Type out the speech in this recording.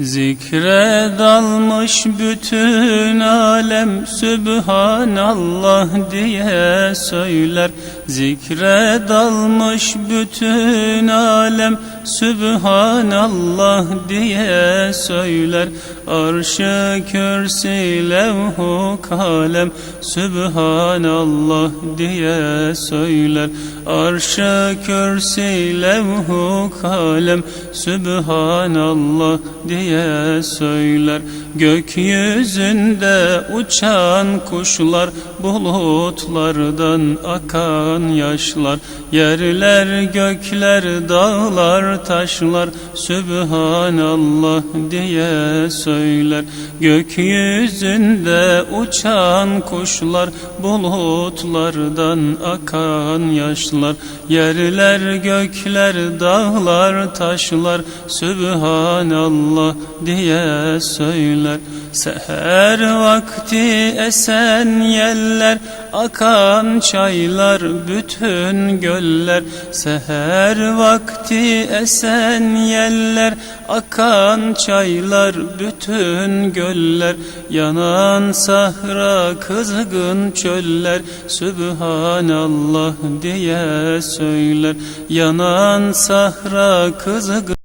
Zikre dalmış bütün alem Sübhanallah diye söyler. Zikre dalmış bütün alem Sübhanallah diye söyler. Arşı kürsi levhu kalem Sübhanallah diye söyler. Arşı kürsi levhu kalem Sübhanallah diye söyler Gökyüzünde uçan kuşlar Bulutlardan akan yaşlar. Yerler gökler dağlar taşlar Sübhanallah diye söyler. Gökyüzünde uçan kuşlar Bulutlardan akan yaşlar. Yerler gökler dağlar taşlar Sübhanallah diye söyler. Seher vakti esen yeller Akan çaylar bütün göller. Seher vakti esen yeller Akan çaylar bütün göller. Yanan sahra kızgın çöller Sübhanallah diye söyler. Yanan sahra kızgın